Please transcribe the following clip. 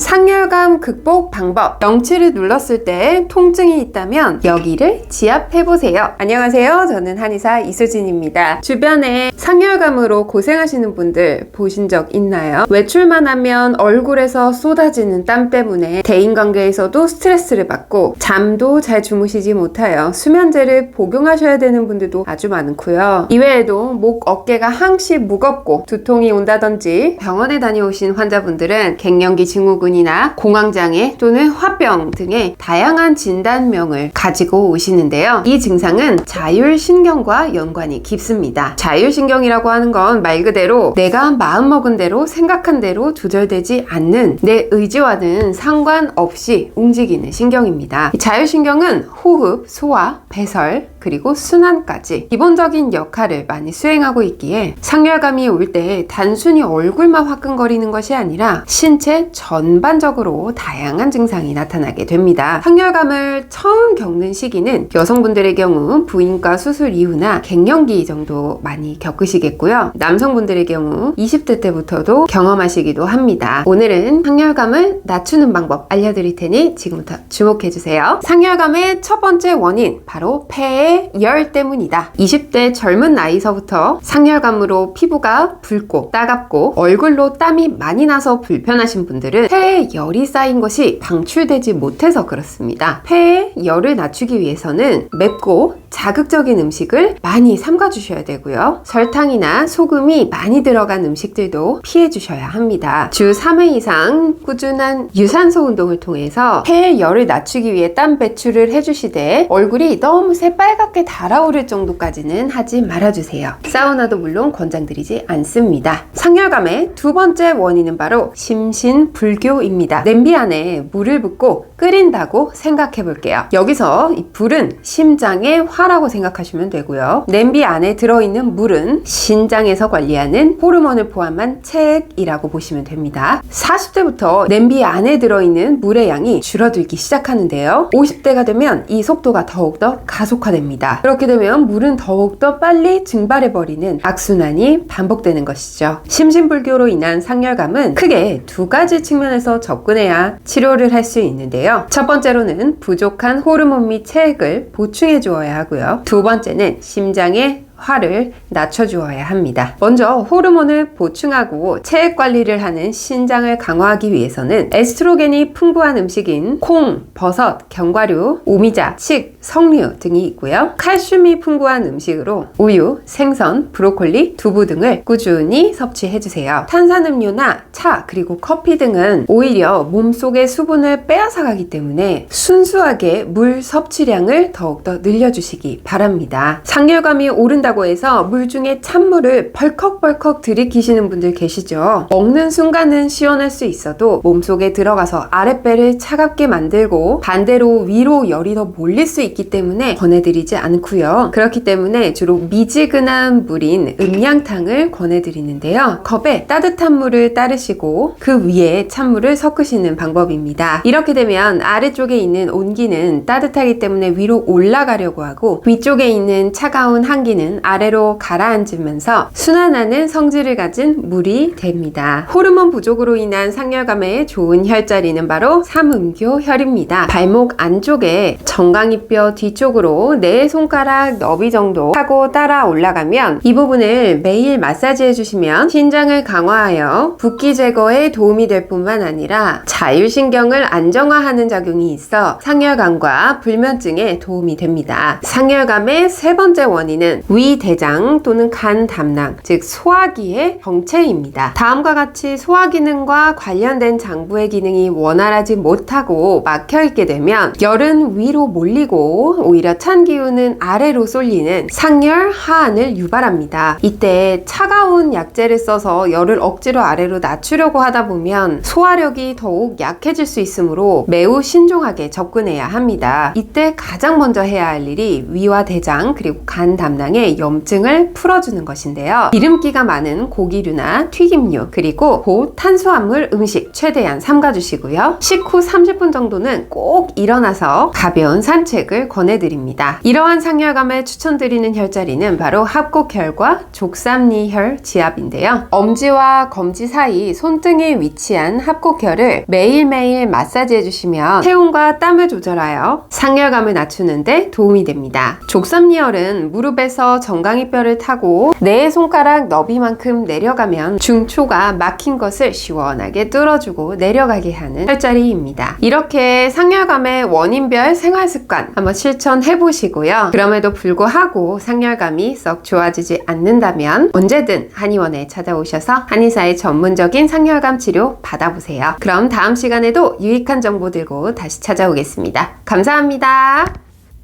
상 열감 극복 방법. 명치를 눌렀을 때 통증이 있다면 여기를 지압해 보세요. 안녕하세요. 저는 한의사 이수진입니다. 주변에 상열감으로 고생하시는 분들 보신 적 있나요? 외출만 하면 얼굴에서 쏟아지는 땀 때문에 대인관계에서도 스트레스를 받고 잠도 잘 주무시지 못하여 수면제를 복용하셔야 되는 분들도 아주 많고요. 이외에도 목, 어깨가 항시 무겁고 두통이 온다든지 병원에 다녀오신 환자분들은 갱년기 증후군이나 공황장애 또는 화병 등의 다양한 진단명을 가지고 오시는데요. 이 증상은 자율신경과 연관이 깊습니다. 자율신경이라고 하는 건 말 그대로 내가 마음먹은 대로 생각한 대로 조절되지 않는 내 의지와는 상관없이 움직이는 신경입니다. 이 자율신경은 호흡, 소화, 배설, 그리고 순환까지 기본적인 역할을 많이 수행하고 있기에 상열감이 올 때 단순히 얼굴만 화끈거리는 것이 아니라 신체 전반적으로 다양한 증상이 나타나게 됩니다. 상열감을 처음 겪는 시기는 여성분들의 경우 부인과 수술 이후나 갱년기 정도 많이 겪으시겠고요. 남성분들의 경우 20대 때부터도 경험하시기도 합니다. 오늘은 상열감을 낮추는 방법 알려드릴 테니 지금부터 주목해주세요. 상열감의 첫 번째 원인 바로 폐의 열 때문이다. 20대 젊은 나이서부터 상열감으로 피부가 붉고 따갑고 얼굴로 땀이 많이 나서 불편하신 분들은 폐에 열이 쌓인 것이 방출되지 못해서 그렇습니다. 폐의 열을 낮추기 위해서는 맵고 자극적인 음식을 많이 삼가 주셔야 되고요. 설탕이나 소금이 많이 들어간 음식들도 피해 주셔야 합니다. 주 3회 이상 꾸준한 유산소 운동을 통해서 폐의 열을 낮추기 위해 땀 배출을 해주시되 얼굴이 너무 새빨갛게 달아오를 정도까지는 하지 말아주세요. 사우나도 물론 권장드리지 않습니다. 상열감의 두 번째 원인은 바로 심신불교입니다. 냄비 안에 물을 붓고 끓인다고 생각해 볼게요. 여기서 이 불은 심장의 화라고 생각하시면 되고요. 냄비 안에 들어있는 물은 신장에서 관리하는 호르몬을 포함한 체액이라고 보시면 됩니다. 40대부터 냄비 안에 들어있는 물의 양이 줄어들기 시작하는데요. 50대가 되면 이 속도가 더욱더 가속화됩니다. 그렇게 되면 물은 더욱더 빨리 증발해버리는 악순환이 반복되는 것이죠. 심신불교로 인한 상열감은 크게 두 가지 측면에서 접근해야 치료를 할 수 있는데요. 첫 번째로는 부족한 호르몬 및 체액을 보충해 주어야 하고요. 두 번째는 심장의 화를 낮춰주어야 합니다. 먼저 호르몬을 보충하고 체액 관리를 하는 신장을 강화하기 위해서는 에스트로겐이 풍부한 음식인 콩, 버섯, 견과류, 오미자, 칡, 석류 등이 있고요. 칼슘이 풍부한 음식으로 우유, 생선, 브로콜리, 두부 등을 꾸준히 섭취해 주세요. 탄산음료나 차, 그리고 커피 등은 오히려 몸속의 수분을 빼앗아 가기 때문에 순수하게 물 섭취량을 더욱더 늘려주시기 바랍니다. 상열감이 오른다 먹는다고 해서 물 중에 찬물을 벌컥벌컥 들이키시는 분들 계시죠? 먹는 순간은 시원할 수 있어도 몸속에 들어가서 아랫배를 차갑게 만들고 반대로 위로 열이 더 몰릴 수 있기 때문에 권해드리지 않고요. 그렇기 때문에 주로 미지근한 물인 음양탕을 권해드리는데요. 컵에 따뜻한 물을 따르시고 그 위에 찬물을 섞으시는 방법입니다. 이렇게 되면 아래쪽에 있는 온기는 따뜻하기 때문에 위로 올라가려고 하고 위쪽에 있는 차가운 한기는 아래로 가라앉으면서 순환하는 성질을 가진 물이 됩니다. 호르몬 부족으로 인한 상열감에 좋은 혈자리는 바로 삼음교 혈입니다. 발목 안쪽에 정강이뼈 뒤쪽으로 네 손가락 너비 정도 하고 따라 올라가면 이 부분을 매일 마사지 해주시면 신장을 강화하여 붓기 제거에 도움이 될 뿐만 아니라 자율신경을 안정화하는 작용이 있어 상열감과 불면증에 도움이 됩니다. 상열감의 세 번째 원인은 위대장 또는 간 담낭, 즉 소화기의 정체입니다. 다음과 같이 소화 기능과 관련된 장부의 기능이 원활하지 못하고 막혀 있게 되면 열은 위로 몰리고 오히려 찬 기운은 아래로 쏠리는 상열 하한을 유발합니다. 이때 차가운 약재를 써서 열을 억지로 아래로 낮추려고 하다 보면 소화력이 더욱 약해질 수 있으므로 매우 신중하게 접근해야 합니다. 이때 가장 먼저 해야 할 일이 위와 대장 그리고 간 담낭의 염증을 풀어주는 것인데요. 기름기가 많은 고기류나 튀김류 그리고 고탄수화물 음식 최대한 삼가주시고요. 식후 30분 정도는 꼭 일어나서 가벼운 산책을 혈자리를 권해드립니다. 이러한 상열감에 추천드리는 혈자리는 바로 합곡혈과 족삼리혈 지압인데요. 엄지와 검지 사이 손등에 위치한 합곡혈을 매일매일 마사지 해 주시면 체온과 땀을 조절하여 상열감을 낮추는데 도움이 됩니다. 족삼리혈은 무릎에서 정강이뼈를 타고 내 손가락 너비만큼 내려가면 중초가 막힌 것을 시원하게 뚫어주고 내려가게 하는 혈자리입니다. 이렇게 상열감의 원인별 생활 습관 한번 실천해 보시고요. 그럼에도 불구하고 상열감이 썩 좋아지지 않는다면 언제든 한의원에 찾아오셔서 한의사의 전문적인 상열감 치료 받아보세요. 그럼 다음 시간에도 유익한 정보 들고 다시 찾아오겠습니다. 감사합니다.